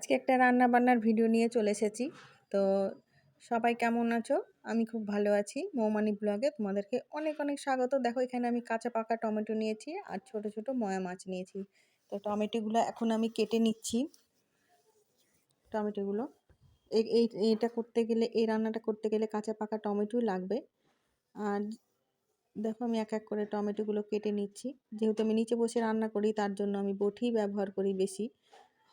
আজকে একটা রান্না বান্নার ভিডিও নিয়ে চলে এসেছি। তো সবাই কেমন আছো? আমি খুব ভালো আছি। মৌমানি ব্লগে তোমাদেরকে অনেক অনেক স্বাগত। দেখো, এখানে আমি কাঁচা পাকা টমেটো নিয়েছি আর ছোট ছোট ময়া মাছ নিয়েছি। তো টমেটোগুলো এখন আমি কেটে নিচ্ছি। টমেটোগুলো। এই এটা করতে গেলে, এই রান্নাটা করতে গেলে কাঁচা পাকা টমেটো লাগবে। আর দেখো, আমি এক এক করে টমেটোগুলো কেটে নিচ্ছি। যেহেতু আমি নিচে বসে রান্না করি, তার জন্য আমি বটি ব্যবহার করি বেশি।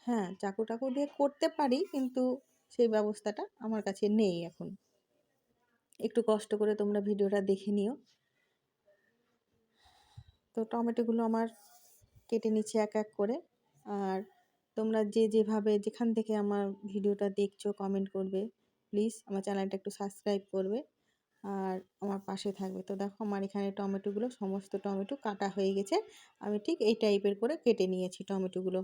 হ্যাঁ চাকু টাকু দিয়ে করতে পারি কিন্তু সেই ব্যবস্থাটা আমার কাছে নেই এখন। একটু কষ্ট করে তোমরা ভিডিওটা দেখে নিও। তো টমেটোগুলো আমার কেটে নিচ্ছে এক এক করে। আর তোমরা যে যেভাবে যেখান থেকে আমার ভিডিওটা দেখছ কমেন্ট করবে প্লিজ আমার চ্যানেলটা একটু সাবস্ক্রাইব করবে। আর আমার পাশে থাকবে। তো দেখো আমার এখানে টমেটোগুলো, সমস্ত টমেটো কাটা হয়ে গেছে। আমি ঠিক এই টাইপের করে কেটে নিয়েছি টমেটোগুলো।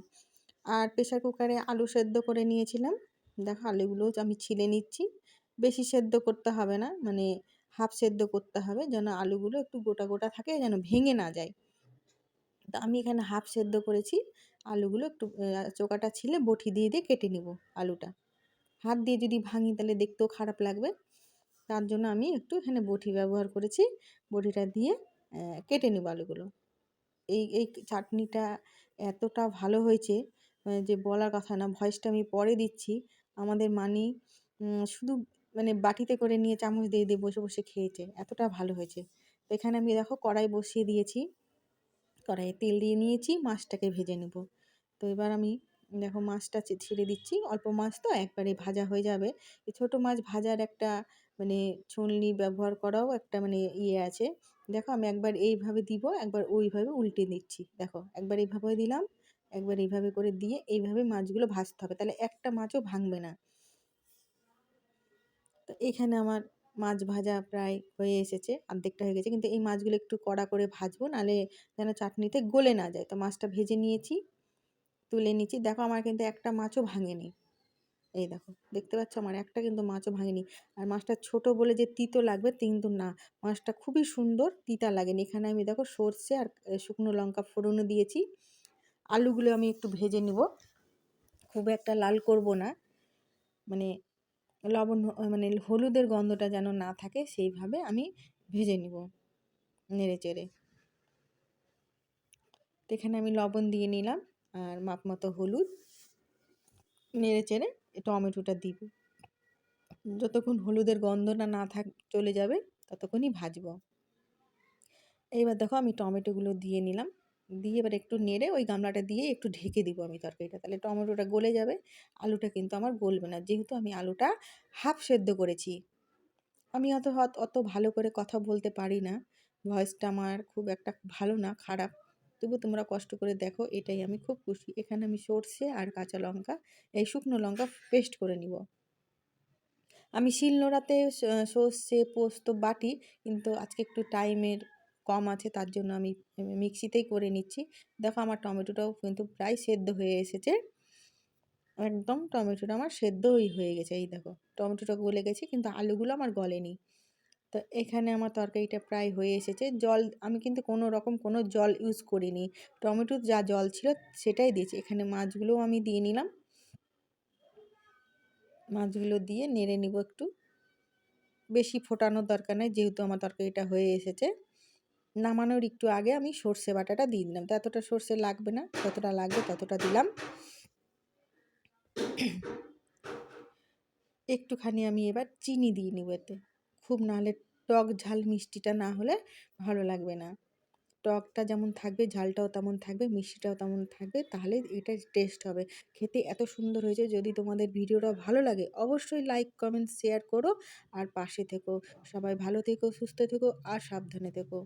আর প্রেশার কুকারে আলু সেদ্ধ করে নিয়েছিলাম। দেখো, আলুগুলো আমি ছিলে নিচ্ছি। বেশি সেদ্ধ করতে হবে না মানে হাফ সেদ্ধ করতে হবে যেন আলুগুলো একটু গোটা গোটা থাকে, যেন ভেঙে না যায়। তো আমি এখানে হাফ সেদ্ধ করেছি। আলুগুলো একটু চোকাটা ছিলে, বটি দিয়ে দিয়ে কেটে নিব আলুটা। হাত দিয়ে যদি ভাঙি তাহলে দেখতেও খারাপ লাগবে। তার জন্য আমি একটু এখানে বটি ব্যবহার করেছি। বটিটা দিয়ে কেটে নেব আলুগুলো। এই এই চাটনিটা এতটা ভালো হয়েছে যে বলার কথা না, ভয়েসটা আমি পরে দিচ্ছি। আমাদের মানি শুধু মানে বাটিতে করে নিয়ে চামচ দিয়ে দিয়ে বসে বসে খেয়েছে। এতটা ভালো হয়েছে। তো এখানে আমি দেখো কড়াই বসিয়ে দিয়েছি। কড়াইয়ে তেল দিয়ে নিয়েছি, মাছটাকে ভেজে নেব। তো এবার আমি দেখো মাছটা ছেড়ে দিচ্ছি। অল্প মাছ তো, একবারে ভাজা হয়ে যাবে। ছোটো মাছ ভাজার একটা মানে ছলনি ব্যবহার করাও একটা মানে ইয়ে আছে। দেখো আমি একবার এইভাবে দিব, একবার ওইভাবে উল্টে দিচ্ছি দেখো একবার এইভাবে দিলাম। একবার এইভাবে করে দিয়ে এইভাবে মাছগুলো ভাজতে হবে। তাহলে একটা মাছও ভাঙবে না। তো এখানে আমার মাছ ভাজা প্রায় হয়ে এসেছে, অর্ধেকটা হয়ে গেছে। কিন্তু এই মাছগুলো একটু কড়া করে ভাজবো নাহলে যেন চাটনিতে গলে না যায়। তো মাছটা ভেজে নিয়েছি, তুলে নিচ্ছি। দেখো আমার কিন্তু একটা মাছও ভাঙেনি। এই দেখো, দেখতে পাচ্ছ আমার একটা কিন্তু মাছও ভাঙেনি। আর মাছটা ছোট বলে যে তিতো লাগবে, কিন্তু না। মাছটা খুবই সুন্দর, তিতা লাগেনি। এখানে আমি দেখো সর্ষে আর শুকনো লঙ্কা ফোড়নও দিয়েছি। আলুগুলো আমি একটু ভেজে নেব। খুব একটা লাল করব না। মানে লবণ মানে হলুদের গন্ধটা যেন না থাকে, সেইভাবে আমি ভেজে নিব নেড়ে চেড়ে এখানে আমি লবণ দিয়ে নিলাম আর মাপ মতো হলুদ। নেড়ে চেড়ে টমেটোটা দিব। যতক্ষণ হলুদের গন্ধটা না থাক, চলে যাবে, ততক্ষণই ভাজবো। এইবার দেখো আমি টমেটোগুলো দিয়ে নিলাম। দিয়ে এবার একটু নেড়ে ওই গামলাটা দিয়ে একটু ঢেকে দিব আমি তরকারিটা। তাহলে টমেটোটা গলে যাবে, আলুটা কিন্তু আমার গলবে না। যেহেতু আমি আলুটা হাফ সেদ্ধ করেছি, আমি অত হত, অত ভালো করে কথা বলতে পারি না। ভয়েসটা আমার খুব একটা ভালো না, খারাপ। তবু তোমরা কষ্ট করে দেখো, এটাই আমি খুব খুশি। এখানে আমি সর্ষে আর কাঁচা লঙ্কা, এই শুকনো লঙ্কা পেস্ট করে নিব। আমি শিলনোড়াতে সর্ষে পোস্ত বাটি, কিন্তু আজকে একটু টাইমের কম আছে, তার জন্য আমি মিক্সিতেই করে নিচ্ছি। দেখো আমার টমেটোটাও কিন্তু প্রায় সেদ্ধ হয়ে এসেছে। একদম টমেটোটা আমার সেদ্ধই হয়ে গেছে, এই দেখো। টমেটোটা গলে গেছে, কিন্তু আলুগুলো আমার গলেনি। তো এখানে আমার তরকারিটা প্রায় হয়ে এসেছে। জল, আমি কিন্তু কোনো রকম কোনো জল ইউজ করিনি। টমেটোর যা জল ছিল সেটাই দিয়েছি। এখানে মাছগুলোও আমি দিয়ে নিলাম। মাছগুলো দিয়ে নেড়ে নিব একটু। বেশি ফোটানোর দরকার নেই, যেহেতু আমার তরকারিটা হয়ে এসেছে। নামানোর একটু আগে আমি সর্ষে বাটাটা দিয়ে দিলাম। তো এতটা সর্ষে লাগবে না, যতটা লাগবে ততটা দিলাম। একটুখানি আমি এবার চিনি দিয়ে নিব এতে। খুব নাহলে টক ঝাল মিষ্টিটা না হলে ভালো লাগবে না। টকটা যেমন থাকবে, ঝালটাও তেমন থাকবে, মিষ্টিটাও তেমন থাকবে, তাহলে এটা টেস্ট হবে। খেতে এত সুন্দর হয়েছে, যদি তোমাদের ভিডিওটা ভালো লাগে অবশ্যই লাইক কমেন্ট শেয়ার করো আর পাশে থেকো। সবাই ভালো থেকো, সুস্থ থেকো আর সাবধানে থেকো।